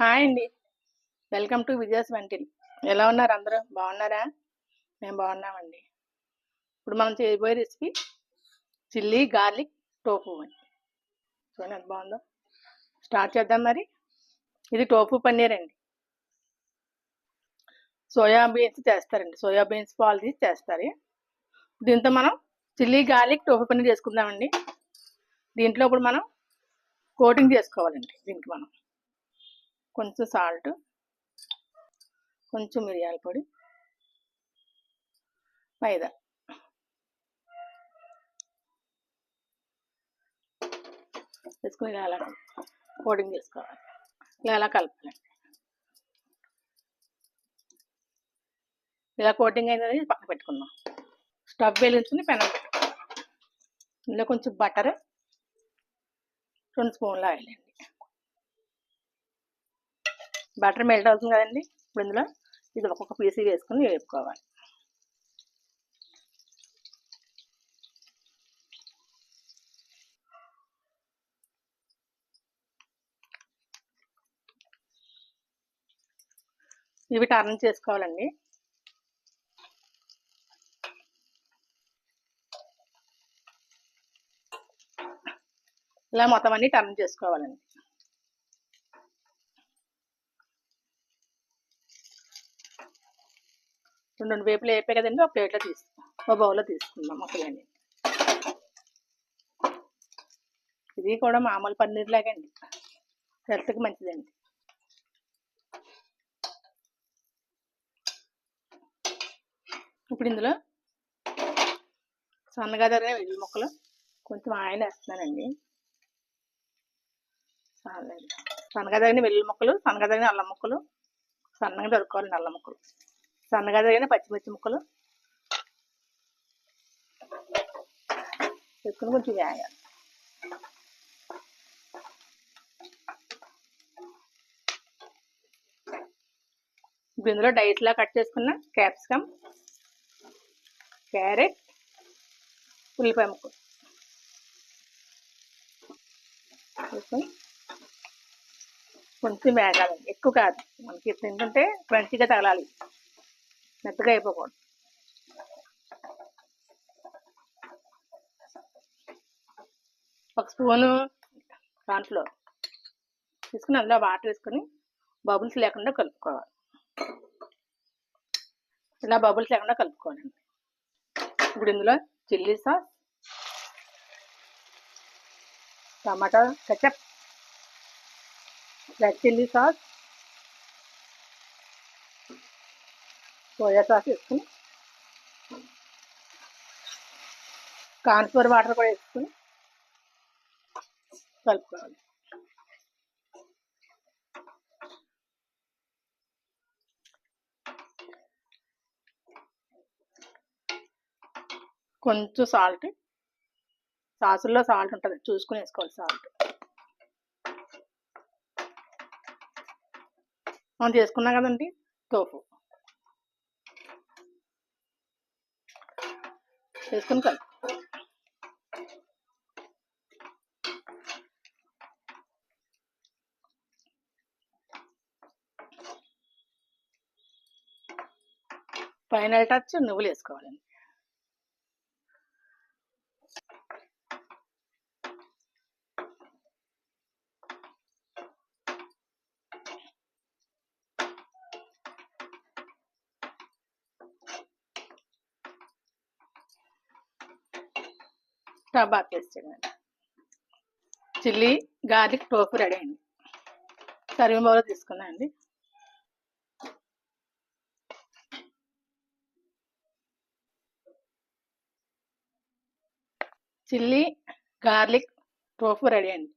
Hi అండి. Welcome to విజయస్ వెంటిల్. ఎలా ఉన్నారు అందరూ? బాగున్నారా? మేము బాగున్నామండి. ఇప్పుడు మనం చేయబోయే రెసిపీ చిల్లీ గార్లిక్ టోఫు అని చూడండి ఎంత బాగుందో. స్టార్ట్ చేద్దాం మరి. ఇది టోఫు పన్నీర్ అండి. సోయా బీన్స్ చేస్తారండి. సోయా బీన్స్ పాలు తీసి చేస్తారు. దీంతో మనం చిల్లీ గార్లిక్ టోఫు పన్నీర్ చేసుకుందామండి. దీంట్లో ఇప్పుడు మనం కోటింగ్ చేసుకోవాలండి. దీనికి మనం కొంచెం సాల్ట్ కొంచెం మిరియాల పొడి మైదా. వేసుకుని ఇలా అలా కోటింగ్ చేసుకోవాలి. ఇలా అలా కలపాలండి ఇలా కోటింగ్ అయినది పక్కన పెట్టుకుందాం. స్టవ్ వెలిగించుకుని పెనం పెట్టుకుందాం. ఇందులో కొంచెం బటర్ రెండు స్పూన్లు ఆయిల్ అండి బటర్ మెల్ట్ అవుతుంది కదండి. ఇప్పుడు ఇందులో ఇది ఒక్కొక్క పీసీ వేసుకుని వేపుకోవాలి. ఇవి టర్న్ చేసుకోవాలండి. ఇలా మొత్తం అన్ని టర్న్ చేసుకోవాలండి. రెండు రెండు వేపులు వేపే కదండి ఒక ప్లేట్లో తీసుకుందాం. ఒక బౌల్లో తీసుకుందాం మొక్కలండి ఇది కూడా మామూలు పన్నీర్ లాగండి. హెల్త్కి మంచిదండి. ఇప్పుడు ఇందులో సన్నగా తరిగిన వెల్లుల్లి ముక్కలు కొంచెం ఆయిల్ వేస్తున్నానండి. చాలండి సన్నగా తగిన వెల్లుల్లి ముక్కలు సన్నగా తగిన అల్లం ముక్కలు సన్నగా దొరుకుకోవాలి నల్ల ముక్కలు. సన్నగా తగిన పచ్చిమిర్చి ముక్కలు. చెక్కును కొంచెం వేయాలి. ఇప్పుడు ఇందులో డైట్లా కట్ చేసుకున్న క్యాప్సికమ్ క్యారెట్ ఉల్లిపాయ ముక్కలు వేసుకొని కొంచెం వేగాలండి ఎక్కువ కాదు. మనకి తింటుంటే క్రంచిగా తగలాలి. మెత్తగా అయిపోకూడదు. ఒక స్పూను దాంట్లో తీసుకుని అందులో వాటర్ వేసుకొని బబుల్స్ లేకుండా కలుపుకోవాలి. ఇలా బబుల్స్ లేకుండా కలుపుకోవాలండి. ఇప్పుడు ఇందులో chilli sauce tomato ketchup red chilli sauce soya sauce వేసుకుని కార్న్ఫ్లోర్ వాటర్ కూడా వేసుకుని కలుపుకోవాలి. కొంచెం సాల్ట్ సాసుల్లో సాల్ట్ ఉంటుంది చూసుకుని వేసుకోవాలి సాల్ట్. మనం చేసుకున్నాం కదండి తోపు వేసుకుని కలుపు. ఫైనల్ టచ్ నువ్వులు వేసుకోవాలండి. స్టవ్ ఆఫ్ చేసేయండి చిల్లీ గార్లిక్ టోపు రెడీ అయింది. సర్వింగ్ బౌల్ తీసుకున్నా అండి. చిల్లీ గార్లిక్ టోఫు రెడీ అండి